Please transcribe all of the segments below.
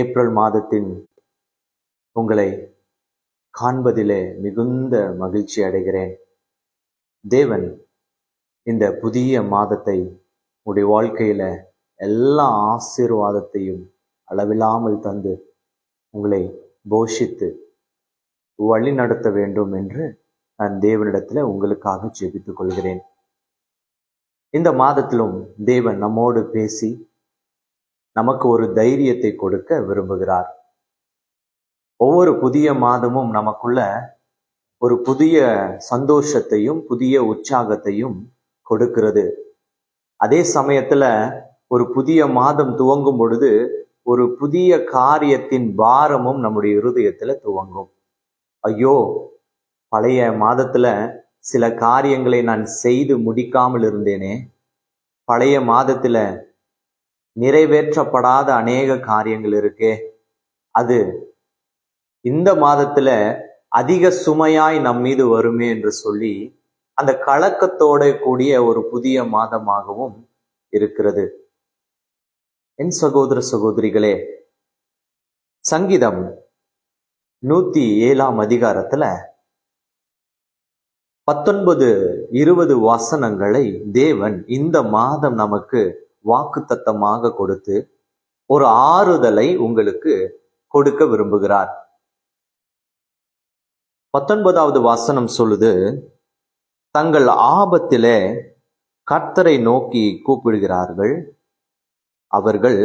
April மாதத்தின் உங்களை காண்பதிலே மிகுந்த மகிழ்ச்சி அடைகிறேன். தேவன் இந்த புதிய மாதத்தை உடைய வாழ்க்கையில எல்லா ஆசீர்வாதத்தையும் அளவில்லாமல் தந்து உங்களை போஷித்து வழி நடத்த வேண்டும் என்று நான் தேவனிடத்தில் உங்களுக்காக ஜெபித்துக் கொள்கிறேன். இந்த மாதத்திலும் தேவன் நம்மோடு பேசி நமக்கு ஒரு தைரியத்தை கொடுக்க விரும்புகிறார். ஒவ்வொரு புதிய மாதமும் நமக்குள்ள ஒரு புதிய சந்தோஷத்தையும் புதிய உற்சாகத்தையும் கொடுக்கிறது. அதே சமயத்துல ஒரு புதிய மாதம் துவங்கும் பொழுது ஒரு புதிய காரியத்தின் பாரமும் நம்முடைய இருதயத்துல துவங்கும். ஐயோ பழைய மாதத்துல சில காரியங்களை நான் செய்து முடிக்காமல் இருந்தேனே. பழைய மாதத்துல நிறைவேற்றப்படாத அநேக காரியங்கள் இருக்கே. அது இந்த மாதத்துல அதிக சுமையாய் நம் மீது வருமே என்று சொல்லி அந்த கலக்கத்தோட கூடிய ஒரு புதிய மாதமாகவும் இருக்கிறது. என் சகோதர சகோதரிகளே சங்கீதம் நூத்தி ஏழாம் அதிகாரத்துல பத்தொன்பது இருபது வசனங்களை தேவன் இந்த மாதம் நமக்கு வாக்குத்தத்தமாக கொடுத்து ஒரு ஆறுதலை உங்களுக்கு கொடுக்க விரும்புகிறார். பத்தொன்பதாவது வசனம் சொல்லுது தங்கள் ஆபத்திலே கர்த்தரை நோக்கி கூப்பிடுகிறார்கள். அவர்கள்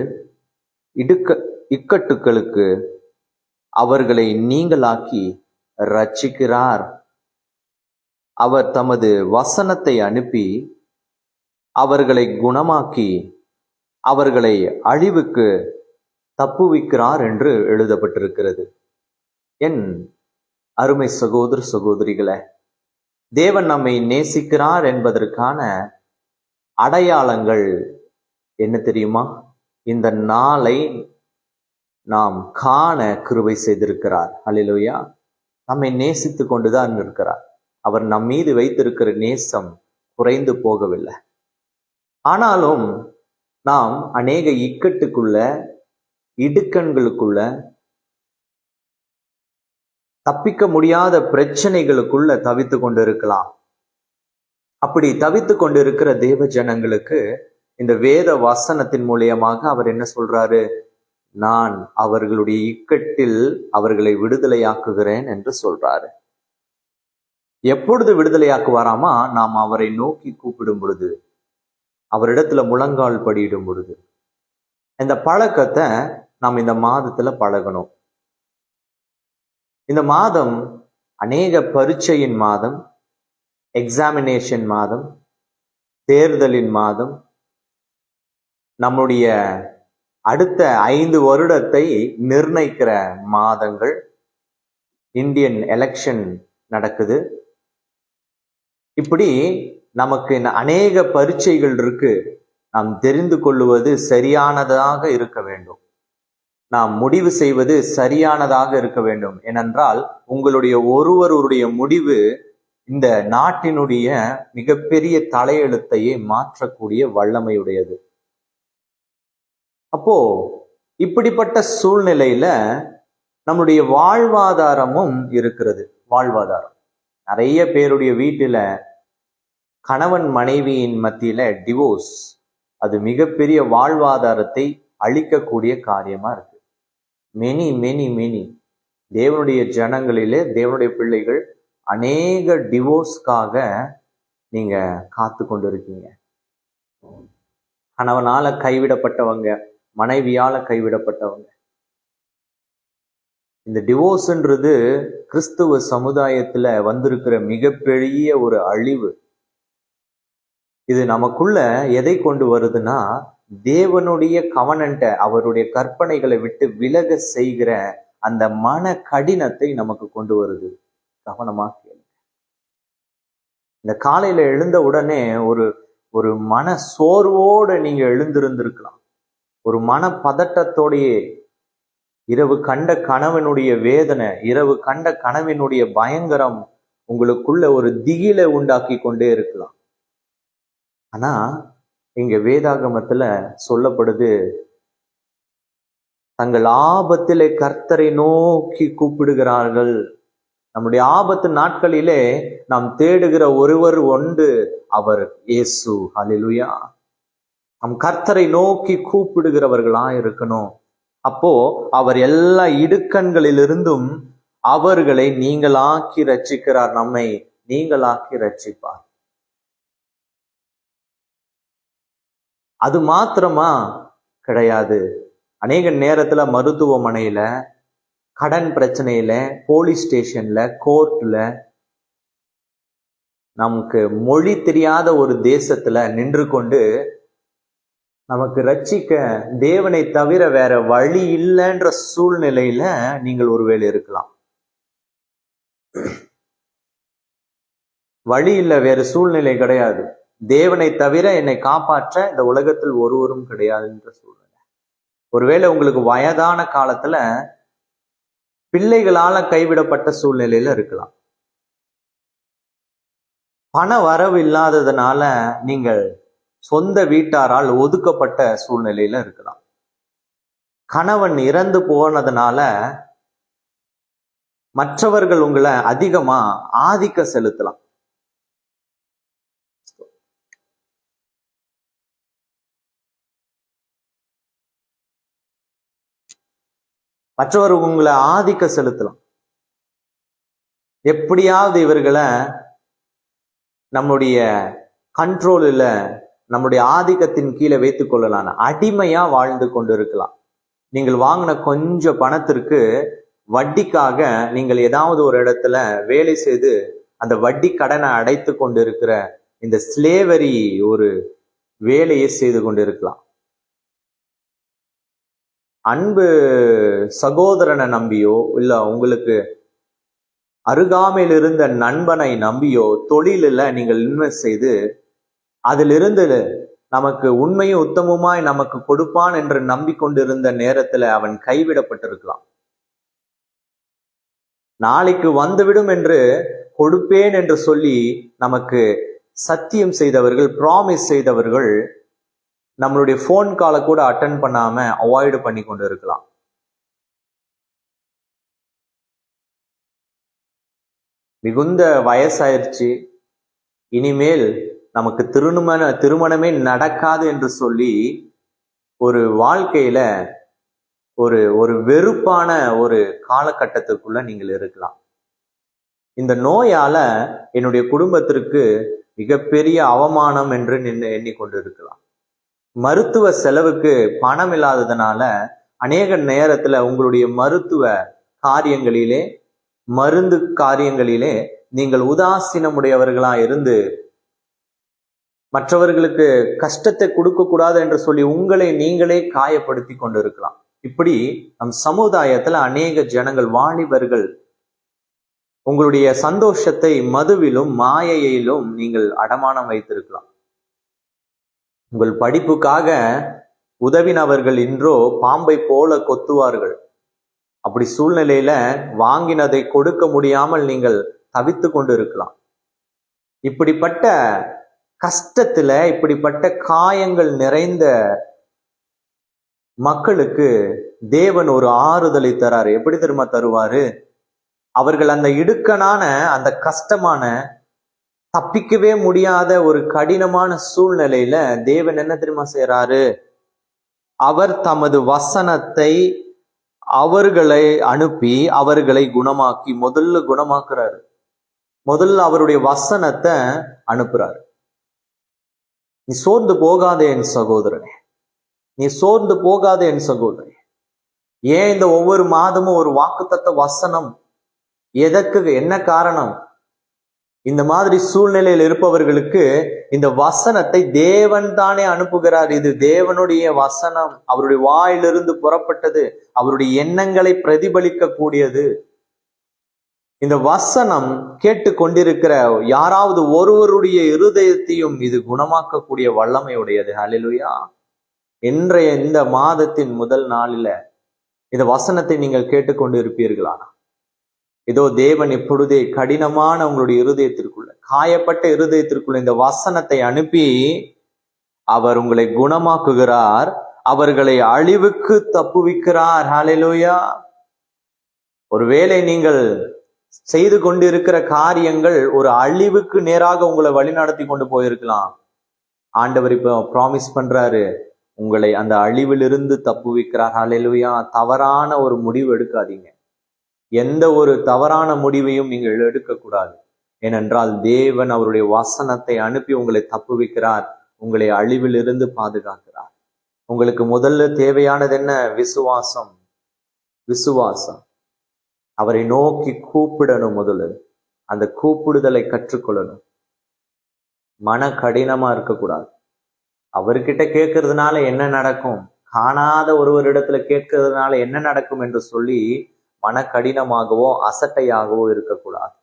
இடுக்க இக்கட்டுகளுக்கு அவர்களை நீங்களாக்கி ரட்சிக்கிறார் அவர் தமது வசனத்தை அனுப்பி அவர்களை குணமாக்கி அவர்களை அழிவுக்கு தப்புவிக்கிறார் என்று எழுதப்பட்டிருக்கிறது. என் அருமை சகோதர சகோதரிகளே தேவன் நம்மை நேசிக்கிறார் என்பதற்கான அடையாளங்கள் என்ன தெரியுமா? இந்த நாளை நாம் காண கிருவை செய்திருக்கிறார். அலிலோயா நம்மை நேசித்து கொண்டுதான் இருக்கிறார். அவர் நம் மீது வைத்திருக்கிற நேசம் குறைந்து போகவில்லை. ஆனாலும் நாம் அநேக இக்கட்டுக்குள்ள இடுக்கண்களுக்குள்ள தப்பிக்க முடியாத பிரச்சனைகளுக்குள்ள தவித்து கொண்டிருக்கலாம். அப்படி தவித்து கொண்டிருக்கிற தேவ ஜனங்களுக்கு இந்த வேத வசனத்தின் மூலியமாக அவர் என்ன சொல்றாரு? நான் அவர்களுடைய இக்கட்டில் அவர்களை விடுதலையாக்குகிறேன் என்று சொல்றாரு. எப்பொழுது விடுதலையாக்குவாராமா? நாம் அவரை நோக்கி கூப்பிடும் பொழுது. அவரிடத்துல முழங்கால் படியிடும் பொழுது. இந்த பழக்கத்தை நாம் இந்த மாதத்துல பழகணும். இந்த மாதம் அநேக பரீட்சையின் மாதம் எக்ஸாமினேஷன் மாதம் தேர்தலின் மாதம் நம்முடைய அடுத்த ஐந்து வருடத்தை நிர்ணயிக்கிற மாதங்கள் இந்தியன் எலெக்ஷன் நடக்குது. இப்படி நமக்கு அநேக பரீட்சைகள் இருக்கு. நாம் தெரிந்து கொள்ளுவது சரியானதாக இருக்க வேண்டும். நாம் முடிவு செய்வது சரியானதாக இருக்க வேண்டும். ஏனென்றால் உங்களுடைய ஒருவருடைய முடிவு இந்த நாட்டினுடைய மிகப்பெரிய தலையெழுத்தையே மாற்றக்கூடிய வல்லமையுடையது. அப்போ இப்படிப்பட்ட சூழ்நிலையில நம்முடைய வாழ்வாதாரமும் இருக்கிறது. வாழ்வாதாரம். நிறைய பேருடைய வீட்டில் கணவன் மனைவியின் மத்தியில டிவோர்ஸ் அது மிகப்பெரிய வாழ்வாதாரத்தை அழிக்கக்கூடிய காரியமா இருக்கு. மெனி மெனி மெனி தேவனுடைய ஜனங்களிலே தேவனுடைய பிள்ளைகள் அநேக டிவோர்ஸ்க்காக நீங்க காத்து கொண்டு இருக்கீங்க கணவனால கைவிடப்பட்டவங்க மனைவியால கைவிடப்பட்டவங்க. இந்த டிவோர்ஸ்ன்றது கிறிஸ்துவ சமுதாயத்துல வந்திருக்கிற மிகப்பெரிய ஒரு அழிவு. இது நமக்குள்ள எதை கொண்டு வருதுன்னா தேவனுடைய கவனன்ட்ட அவருடைய கற்பனைகளை விட்டு விலக செய்கிற அந்த மன கடினத்தை நமக்கு கொண்டு வருது. கவனமா கேளுங்க. இந்த காலையில எழுந்த உடனே ஒரு ஒரு மன சோர்வோட நீங்க எழுந்திருந்திருக்கலாம். ஒரு மன பதட்டத்தோடையே இரவு கண்ட கணவனுடைய வேதனை இரவு கண்ட கனவினுடைய பயங்கரம் உங்களுக்குள்ள ஒரு திகிலை உண்டாக்கி கொண்டே இருக்கலாம். ஆனா இங்க வேதாகமத்துல சொல்லப்படுது தங்கள் ஆபத்திலே கர்த்தரை நோக்கி கூப்பிடுகிறார்கள். நம்முடைய ஆபத்து நாட்களிலே நாம் தேடுகிற ஒருவர் ஒன்று அவர் இயேசு. அலிலுயா நம் கர்த்தரை நோக்கி கூப்பிடுகிறவர்களா இருக்கணும். அப்போ அவர் எல்லா இடுக்கண்களிலிருந்தும் அவர்களை நீங்களாக்கி ரச்சிக்கிறார் நம்மை நீங்களாக்கி ரட்சிப்பார். அது மாத்திரமா கிடையாது. அநேக நேரத்துல மருத்துவமனையில கடன் பிரச்சனையில போலீஸ் ஸ்டேஷன்ல கோர்ட்ல நமக்கு மொழி தெரியாத ஒரு தேசத்துல நின்று கொண்டு நமக்கு ரட்சிக்க தேவனை தவிர வேற வழி இல்லைன்ற சூழ்நிலையில நீங்கள் ஒருவேளை இருக்கலாம். வழி இல்லை வேற சூழ்நிலை கிடையாது. தேவனை தவிர என்னை காப்பாற்ற இந்த உலகத்தில் ஒருவரும் கிடையாது என்ற சூழ்நிலை. ஒருவேளை உங்களுக்கு வயதான காலத்துல பிள்ளைகளால கைவிடப்பட்ட சூழ்நிலையில இருக்கலாம். பண வரவு இல்லாததுனால நீங்கள் சொந்த வீட்டாரால் ஒதுக்கப்பட்ட சூழ்நிலையில இருக்கலாம். கணவன் இறந்து போனதுனால மற்றவர்கள் உங்களை அதிகமா ஆதிக்க செலுத்தலாம். மற்றவர் உங்களை ஆதிக்க செலுத்தலாம். எப்படியாவது இவர்களை நம்முடைய கண்ட்ரோலில் நம்முடைய ஆதிக்கத்தின் கீழே வைத்துக் கொள்ளலாம் அடிமையா வாழ்ந்து கொண்டு இருக்கலாம் நீங்கள் வாங்கின கொஞ்சம் பணத்திற்கு வட்டிக்காக நீங்கள் ஏதாவது ஒரு இடத்துல வேலை செய்து அந்த வட்டி கடனை அடைத்து கொண்டு இருக்கிற இந்த ஸ்லேவரி ஒரு வேலையை செய்து கொண்டு இருக்கலாம் அன்பு சகோதரனை நம்பியோ இல்ல உங்களுக்கு அருகாமையில் இருந்த நண்பனை நம்பியோ தொழிலில் நீங்கள் இன்வெஸ்ட் செய்து அதிலிருந்து நமக்கு உண்மையும் உத்தமமாய் நமக்கு கொடுப்பான் என்று நம்பிக்கொண்டிருந்த நேரத்தில் அவன் கைவிடப்பட்டிருக்கலாம். நாளைக்கு வந்துவிடும் என்று கொடுப்பேன் என்று சொல்லி நமக்கு சத்தியம் செய்தவர்கள் ப்ராமிஸ் செய்தவர்கள் நம்மளுடைய ஃபோன் காலை கூட அட்டன் பண்ணாம அவாய்டு பண்ணி கொண்டு இருக்கலாம். மிகுந்த வயசாயிருச்சு. இனிமேல் நமக்கு திருமண திருமணமே நடக்காது என்று சொல்லி ஒரு வாழ்க்கையில ஒரு ஒரு வெறுப்பான ஒரு காலகட்டத்துக்குள்ள நீங்கள் இருக்கலாம். இந்த நோயால என்னுடைய குடும்பத்திற்கு மிகப்பெரிய அவமானம் என்று நின்று எண்ணிக்கொண்டு இருக்கலாம். மருத்துவ செலவுக்கு பணம் இல்லாததுனால அநேக நேரத்துல உங்களுடைய மருத்துவ காரியங்களிலே மருந்து காரியங்களிலே நீங்கள் உதாசீனமுடையவர்களா இருந்து மற்றவர்களுக்கு கஷ்டத்தை கொடுக்க கூடாது என்று சொல்லி உங்களை நீங்களே காயப்படுத்தி கொண்டு இருக்கலாம் இப்படி நம் சமுதாயத்துல அநேக ஜனங்கள் வாலிபர்கள் உங்களுடைய சந்தோஷத்தை மதுவிலும் மாயையிலும் நீங்கள் அடமானம் வைத்திருக்கலாம். உங்கள் படிப்புக்காக உதவினவர்கள் இன்றோ பாம்பை போல கொத்துவார்கள். அப்படி சூழ்நிலையில வாங்கினதை கொடுக்க முடியாமல் நீங்கள் தவித்து கொண்டு இருக்கலாம் இப்படிப்பட்ட கஷ்டத்துல இப்படிப்பட்ட காயங்கள் நிறைந்த மக்களுக்கு தேவன் ஒரு ஆறுதலை தராரு. எப்படி தெரியுமா தருவாரு? அவர்கள் அந்த இடுக்கனான அந்த கஷ்டமான தப்பிக்கவே முடியாத ஒரு கடினமான சூழ்நிலையில தேவன் என்ன தெரியுமா செய்யறாரு அவர் தமது வசனத்தை அவர்களை அனுப்பி அவர்களை குணமாக்கி முதல்ல குணமாக்குறாரு. முதல்ல அவருடைய வசனத்தை அனுப்புறாரு. நீ சோர்ந்து போகாதே என் சகோதரனே. நீ சோர்ந்து போகாதே என் சகோதரி ஏன் இந்த ஒவ்வொரு மாதமும் ஒரு வாக்குத்தத்த வசனம்? எதற்கு? என்ன காரணம்? இந்த மாதிரி சூழ்நிலையில் இருப்பவர்களுக்கு இந்த வசனத்தை தேவன் தானே அனுப்புகிறார். இது தேவனுடைய வசனம். அவருடைய வாயிலிருந்து புறப்பட்டது. அவருடைய எண்ணங்களை பிரதிபலிக்க கூடியது இந்த வசனம் கேட்டு கொண்டிருக்கிற யாராவது ஒருவருடைய இருதயத்தையும் இது குணமாக்கக்கூடிய வல்லமை உடையது ஹalleluya. இன்றைய இந்த மாதத்தின் முதல் நாளில இந்த வசனத்தை நீங்கள் கேட்டுக்கொண்டு இருப்பீர்களானா இதோ தேவன் இப்பொழுதே கடினமான உங்களுடைய இருதயத்திற்குள்ள காயப்பட்ட இருதயத்திற்குள்ள இந்த வசனத்தை அனுப்பி அவர் உங்களை குணமாக்குகிறார் அவர்களை அழிவுக்கு தப்புவிக்கிறார். ஹalleluya ஒருவேளை நீங்கள் செய்து கொண்டிருக்கிற காரியங்கள் ஒரு அழிவுக்கு நேராக உங்களை வழிநடத்தி கொண்டு போயிருக்கலாம். ஆண்டவர் இப்போ ப்ராமிஸ் பண்றாரு உங்களை அந்த அழிவிலிருந்து தப்புவிக்கிறார். ஹalleluya தவறான ஒரு முடிவு எடுக்காதீங்க. எந்த ஒரு தவறான முடிவையும் நீங்கள் எடுக்கக்கூடாது. ஏனென்றால் தேவன் அவருடைய வசனத்தை அனுப்பி உங்களை தப்புவிக்கிறார் உங்களை அழிவிலிருந்து பாதுகாக்கிறார். உங்களுக்கு முதல்ல தேவையானது என்ன? விசுவாசம். விசுவாசம். அவரை நோக்கி கூப்பிடணும் முதல்ல. அந்த கூப்பிடுதலை கற்றுக்கொள்ளணும். மன கடினமா இருக்கக்கூடாது. அவர்கிட்ட கேட்கறதுனால என்ன நடக்கும்? காணாத ஒருவரிடத்துல கேட்கறதுனால என்ன நடக்கும் என்று சொல்லி மன கடினமாகவோ அசட்டையாகவோ இருக்கக்கூடாது.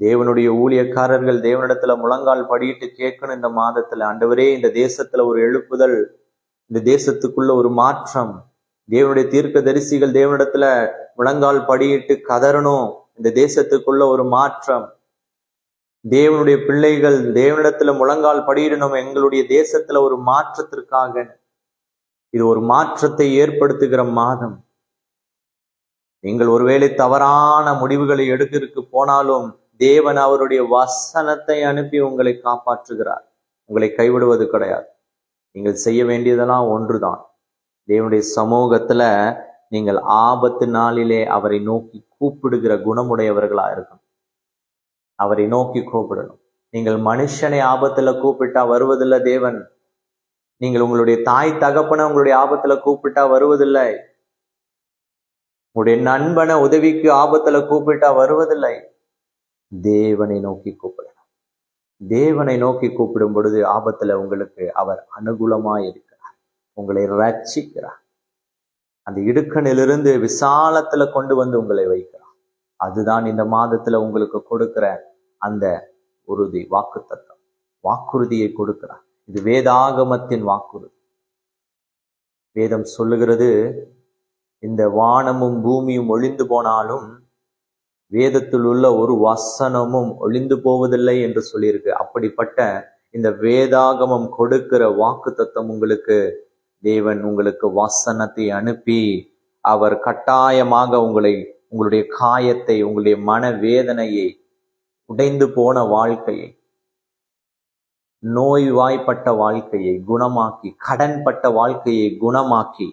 தேவனுடைய ஊழியக்காரர்கள் தேவனிடத்துல முழங்கால் படியிட்டு கேட்கணும் இந்த மாதத்துல. ஆண்டவரே இந்த தேசத்துல ஒரு எழுப்புதல் இந்த தேசத்துக்குள்ள ஒரு மாற்றம். தேவனுடைய தீர்க்க தரிசிகள் தேவனிடத்துல முழங்கால் படியிட்டு கதறணும். இந்த தேசத்துக்குள்ள ஒரு மாற்றம். தேவனுடைய பிள்ளைகள் தேவனிடத்துல முழங்கால் படியிடணும். எங்களுடைய தேசத்துல ஒரு மாற்றத்திற்காக. இது ஒரு மாற்றத்தை ஏற்படுத்துகிற மாதம். நீங்கள் ஒருவேளை தவறான முடிவுகளை எடுக்கிறதுக்கு போனாலும் தேவன் அவருடைய வசனத்தை அனுப்பி உங்களை காப்பாற்றுகிறார். உங்களை கைவிடுவது கிடையாது. நீங்கள் செய்ய வேண்டியதெல்லாம் ஒன்றுதான். தேவனுடைய சமூகத்துல நீங்கள் ஆபத்து நாளிலே அவரை நோக்கி கூப்பிடுகிற குணமுடையவர்களா இருக்கணும். அவரை நோக்கி கூப்பிடணும். நீங்கள் மனுஷனை ஆபத்துல கூப்பிட்டா வருவதில்லை தேவன். நீங்கள் உங்களுடைய தாய் தகப்பனை உங்களுடைய ஆபத்துல கூப்பிட்டா வருவதில்லை. உடைய நண்பனை உதவிக்கு ஆபத்துல கூப்பிட்டா வருவதில்லை. தேவனை நோக்கி கூப்பிடணும். தேவனை நோக்கி கூப்பிடும் பொழுது ஆபத்துல உங்களுக்கு அவர் அனுகூலமா இருக்கிறார். உங்களை ரட்சிக்கிறார் அந்த இடுக்கணிலிருந்து விசாலத்துல கொண்டு வந்து உங்களை வைக்கிறார். அதுதான் இந்த மாதத்துல உங்களுக்கு கொடுக்கிற அந்த உறுதி வாக்கு தத்துவம் வாக்குறுதியை கொடுக்கிறார். இது வேதாகமத்தின் வாக்குறுதி. வேதம் சொல்லுகிறது இந்த வானமும் பூமியும் ஒளிந்து போனாலும் வேதத்தில் உள்ள ஒரு வசனமும் ஒளிந்து போவதில்லை என்று சொல்லியிருக்கு. அப்படிப்பட்ட இந்த வேதாகமம் கொடுக்கிற வாக்கு தத்துவம் உங்களுக்கு தேவன் உங்களுக்கு வசனத்தை அனுப்பி அவர் கட்டாயமாக உங்களை உங்களுடைய காயத்தை உங்களுடைய மன வேதனையை உடைந்து போன வாழ்க்கையை நோய்வாய்ப்பட்ட வாழ்க்கையை குணமாக்கி கடன்பட்ட வாழ்க்கையை குணமாக்கி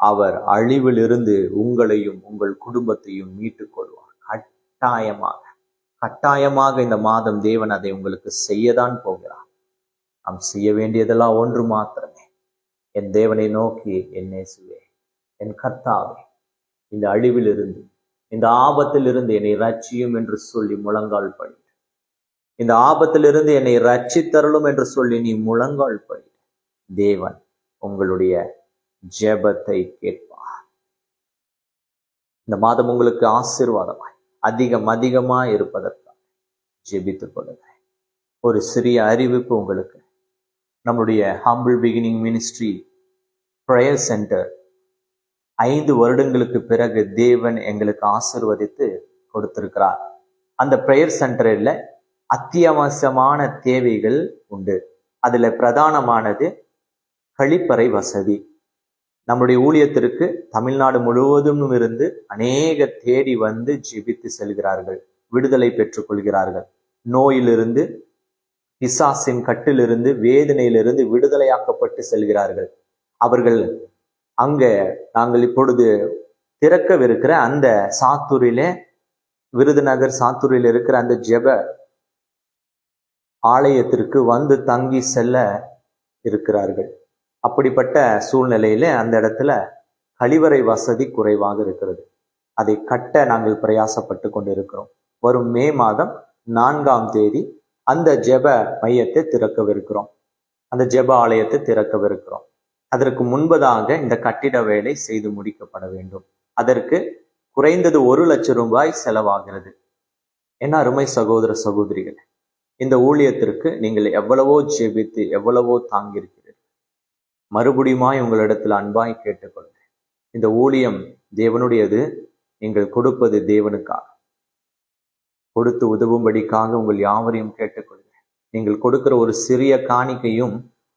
அவர் அழிவிலிருந்து உங்களையும் உங்கள் குடும்பத்தையும் மீட்டுக் கொள்வார் கட்டாயமாக கட்டாயமாக இந்த மாதம் தேவன் அதை உங்களுக்கு செய்யதான் போகிறார். நாம் செய்ய வேண்டியதெல்லாம் ஒன்று மாத்திரமே. என் தேவனை நோக்கி என் நேசுவே என் கர்த்தாவே இந்த அழிவிலிருந்து இந்த ஆபத்திலிருந்து என்னை ரட்சியும் என்று சொல்லி முழங்கால் படி. இந்த ஆபத்திலிருந்து என்னை ரட்சித்தருளும் என்று சொல்லி நீ முழங்கால் படி. தேவன் உங்களுடைய ஜெபத்தை கேட்பார். இந்த மாதம் உங்களுக்கு ஆசீர்வாதமாய் அதிகம் அதிகமா இருப்பதற்காக ஜெபித்துக் கொள்ளுங்கள். ஒரு சிறிய அறிவிப்பு உங்களுக்கு. நம்முடைய humble beginning ministry prayer centre ஐந்து வருடங்களுக்கு பிறகு தேவன் எங்களுக்கு ஆசிர்வதித்து கொடுத்திருக்கிறார். அந்த ப்ரேயர் சென்டரில் அத்தியாவசியமான தேவைகள் உண்டு. அதுல பிரதானமானது கழிப்பறை வசதி. நம்முடைய ஊழியத்திற்கு தமிழ்நாடு முழுவதும் இருந்து அநேக தேடி வந்து ஜெபித்து செல்கிறார்கள் விடுதலை பெற்றுக்கொள்கிறார்கள். நோயிலிருந்து பிசாசின் கட்டிலிருந்து வேதனையிலிருந்து விடுதலையாக்கப்பட்டு செல்கிறார்கள். அவர்கள் அங்க நாங்கள் இப்பொழுது திறக்கவிருக்கிற அந்த சாத்தூரிலே விருதுநகர் சாத்தூரில் இருக்கிற அந்த ஜெப ஆலயத்திற்கு வந்து தங்கி செல்ல இருக்கிறார்கள். அப்படிப்பட்ட சூழ்நிலையில அந்த இடத்துல கழிவறை வசதி குறைவாக இருக்கிறது. அதை கட்ட நாங்கள் பிரயாசப்பட்டு கொண்டிருக்கிறோம். வரும் மே மாதம் நான்காம் தேதி அந்த ஜெப மையத்தை திறக்கவிருக்கிறோம். அந்த ஜெப ஆலயத்தை திறக்கவிருக்கிறோம். அதற்கு முன்பதாக இந்த கட்டிட வேலை செய்து முடிக்கப்பட வேண்டும். அதற்கு குறைந்தது ஒரு லட்சம் ரூபாய் செலவாகிறது. என்ன அருமை சகோதர சகோதரிகள் இந்த ஊழியத்திற்கு நீங்கள் எவ்வளவோ ஜெபித்து எவ்வளவோ தாங்கியிருக்கிறீர்கள். மறுபடியுமாய் உங்களிடத்தில் அன்பாய் கேட்டுக்கொள்கிறேன். இந்த ஊழியம் தேவனுடையது நீங்கள் கொடுப்பது தேவனுக்காக. கொடுத்து உதவும்படிக்காக உங்கள் யாவரையும் கேட்டுக்கொள்கிறேன். நீங்கள் கொடுக்கிற ஒரு சிறிய காணிக்கையும்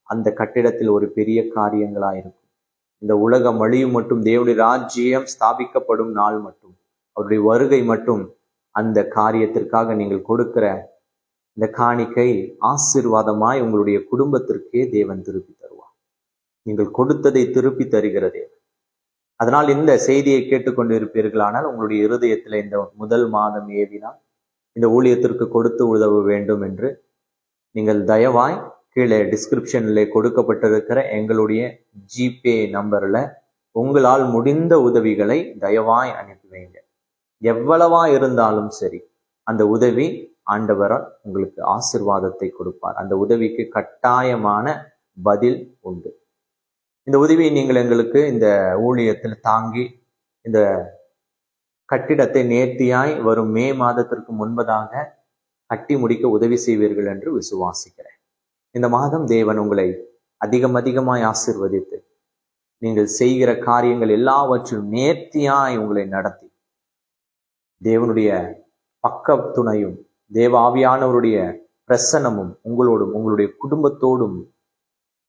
அந்த கட்டிடத்தில் ஒரு பெரிய காரியங்களாயிருக்கும். இந்த உலகம் அழியும் மட்டும் தேவனுடைய ராஜ்யம் ஸ்தாபிக்கப்படும் நாள் மட்டும் அவருடைய வருகை மட்டும் அந்த காரியத்திற்காக நீங்கள் கொடுக்கிற இந்த காணிக்கை ஆசீர்வாதமாய் உங்களுடைய குடும்பத்திற்கே தேவன் திருப்பி தருவார். நீங்கள் கொடுத்ததை திருப்பி தருகிறதே. அதனால் இந்த செய்தியை கேட்டுக்கொண்டு இருப்பீர்களானால் உங்களுடைய இருதயத்தில் இந்த முதல் மாதம் ஏவினால் இந்த ஊழியத்திற்கு கொடுத்து உதவ வேண்டும் என்று நீங்கள் தயவாய் கீழே டிஸ்கிரிப்ஷனில் கொடுக்கப்பட்டிருக்கிற எங்களுடைய ஜிபே நம்பர்ல உங்களால் முடிந்த உதவிகளை தயவாய் அனுப்பி வைங்க. எவ்வளவா இருந்தாலும் சரி அந்த உதவி ஆண்டவரால் உங்களுக்கு ஆசிர்வாதத்தை கொடுப்பார். அந்த உதவிக்கு கட்டாயமான பதில் உண்டு. இந்த உதவியை நீங்கள் எங்களுக்கு இந்த ஊழியத்தில் தாங்கி இந்த கட்டிடத்தை நேர்த்தியாய் வரும் மே மாதத்திற்கு முன்பதாக கட்டி முடிக்க உதவி செய்வீர்கள் என்று விசுவாசிக்கிறேன். இந்த மாதம் தேவன் உங்களை அதிகம் அதிகமாய் ஆசிர்வதித்து நீங்கள் செய்கிற காரியங்கள் எல்லாவற்றிலும் நேர்த்தியாய் உங்களை நடத்தி தேவனுடைய பக்க துணையும் தேவ ஆவியானவருடைய பிரசனமும் உங்களோடும் உங்களுடைய குடும்பத்தோடும்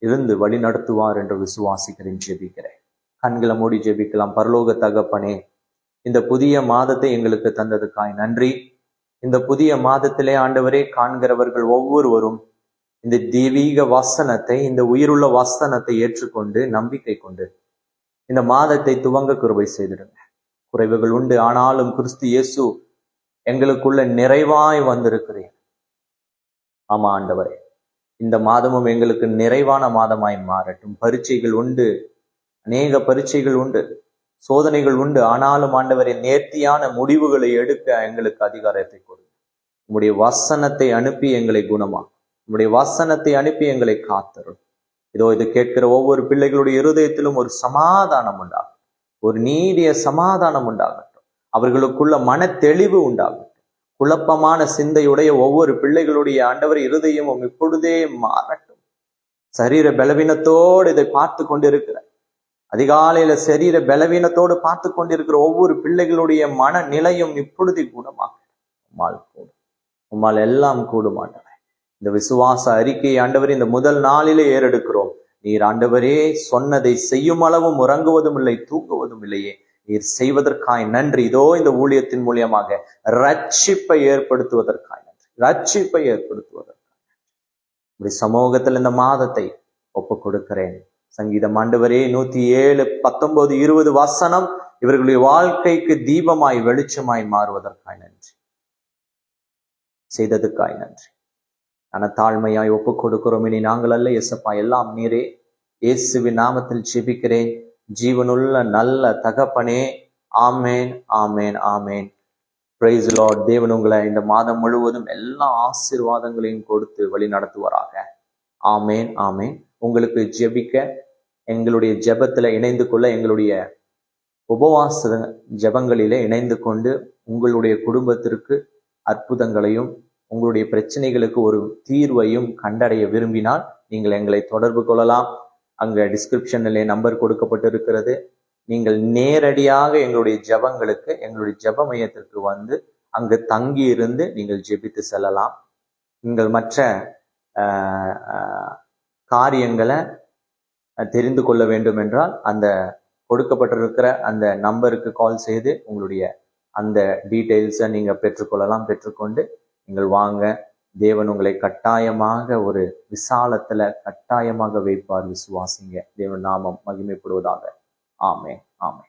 இருந்து வழி நடத்துவார் என்று விசுவாசிக்கிறேன் ஜெபிக்கிறேன். கண்களை மூடி ஜெபிக்கலாம். பரலோக தகப்பனே இந்த புதிய மாதத்தை எங்களுக்கு தந்ததுக்காய் நன்றி. இந்த புதிய மாதத்திலே ஆண்டவரே காண்கிறவர்கள் ஒவ்வொருவரும் இந்த தெய்வீக வசனத்தை இந்த உயிருள்ள வசனத்தை ஏற்றுக்கொண்டு நம்பிக்கை கொண்டு இந்த மாதத்தை துவங்க கிருபை செய்திடுங்க. குறைவுகள் உண்டு ஆனாலும் கிறிஸ்து இயேசு எங்களுக்குள்ள நிறைவாய் வந்திருக்கிறேன் ஆமா ஆண்டவரே. இந்த மாதமும் எங்களுக்கு நிறைவான மாதமாய் மாறட்டும். பரீட்சைகள் உண்டு. அநேக பரீட்சைகள் உண்டு. சோதனைகள் உண்டு. ஆனாலும் ஆண்டவரை நேர்த்தியான முடிவுகளை எடுக்க எங்களுக்கு அதிகாரத்தை கொடுங்க. உங்களுடைய வசனத்தை அனுப்பி எங்களை குணமா உங்களுடைய வசனத்தை அனுப்பி எங்களை காத்தரும். இதோ இது கேட்கிற ஒவ்வொரு பிள்ளைகளுடைய இருதயத்திலும் ஒரு சமாதானம் உண்டாகும். ஒரு நீடிய சமாதானம் உண்டாகட்டும். அவர்களுக்குள்ள மன தெளிவு உண்டாகும் குழப்பமான சிந்தையுடைய ஒவ்வொரு பிள்ளைகளுடைய ஆண்டவர் இருதயமும் இப்பொழுதே மாறட்டும். சரீர பலவீனத்தோடு இதை பார்த்து கொண்டிருக்கிற அதிகாலையில சரீர பலவீனத்தோடு பார்த்து கொண்டிருக்கிற ஒவ்வொரு பிள்ளைகளுடைய மனநிலையும் இப்பொழுது கூடமாக உம்மால் கூடும். உம்மால் எல்லாம் கூடுமாட்டன இந்த விசுவாச அறிக்கையை ஆண்டவர் இந்த முதல் நாளிலே ஏறெடுக்கிறோம். நீர் ஆண்டவரே சொன்னதை செய்யும் அளவும் உறங்குவதும் இல்லை தூங்குவதும் இல்லையே. நீர் செய்வதற்காய் நன்றி. இதோ இந்த ஊழியத்தின் மூலியமாக ரட்சிப்பை ஏற்படுத்துவதற்காய் நன்றி. ரட்சிப்பை ஏற்படுத்துவதற்காய் இப்படி சமூகத்தில் இந்த மாதத்தை ஒப்பு கொடுக்கிறேன் சங்கீதம் ஆண்டவரே நூத்தி ஏழு பத்தொன்பது இருபது வசனம் இவர்களுடைய வாழ்க்கைக்கு தீபமாய் வெளிச்சமாய் மாறுவதற்காய் நன்றி. செய்ததுக்காய் நன்றி. ஆன தாழ்மையாய் ஒப்புக் கொடுக்கிறோம் இனி நாங்கள் அல்ல எசப்பா எல்லாம் நீரே. இயேசுவின் நாமத்தில் ஜெபிக்கிறேன். ஜீவனுள்ள நல்ல தகப்பனே ஆமேன் ஆமேன் ஆமேன். பிரைஸ் லார்ட் தேவன் உங்களை இந்த மாதம் முழுவதும் எல்லா ஆசீர்வாதங்களையும் கொடுத்து வழி நடத்துவாராக. ஆமேன் ஆமேன். உங்களுக்கு ஜெபிக்க எங்களுடைய ஜெபத்துல இணைந்து கொள்ள எங்களுடைய உபவாச ஜெபங்களிலே இணைந்து கொண்டு உங்களுடைய குடும்பத்திற்கு அற்புதங்களையும் உங்களுடைய பிரச்சனைகளுக்கு ஒரு தீர்வையும் கண்டடைய விரும்பினால் நீங்கள் எங்களை தொடர்பு கொள்ளலாம். அங்கே டிஸ்கிரிப்ஷனிலே நம்பர் கொடுக்கப்பட்டிருக்கிறது. நீங்கள் நேரடியாக எங்களுடைய ஜெபங்களுக்கு எங்களுடைய ஜெப மையத்திற்கு வந்து அங்கு தங்கி இருந்து நீங்கள் ஜெபித்து செல்லலாம். நீங்கள் மற்ற காரியங்களை தெரிந்து கொள்ள வேண்டும் என்றால் அந்த கொடுக்கப்பட்டிருக்கிற அந்த நம்பருக்கு கால் செய்து உங்களுடைய அந்த டீட்டெயில்ஸை நீங்கள் பெற்றுக்கொள்ளலாம். பெற்றுக்கொண்டு நீங்கள் வாங்க. தேவன் உங்களை கட்டாயமாக ஒரு விசாலத்துல கட்டாயமாக வைப்பார் விசுவாசிங்க. தேவன் நாமம் மகிமைப்படுவதாக. ஆமே ஆமே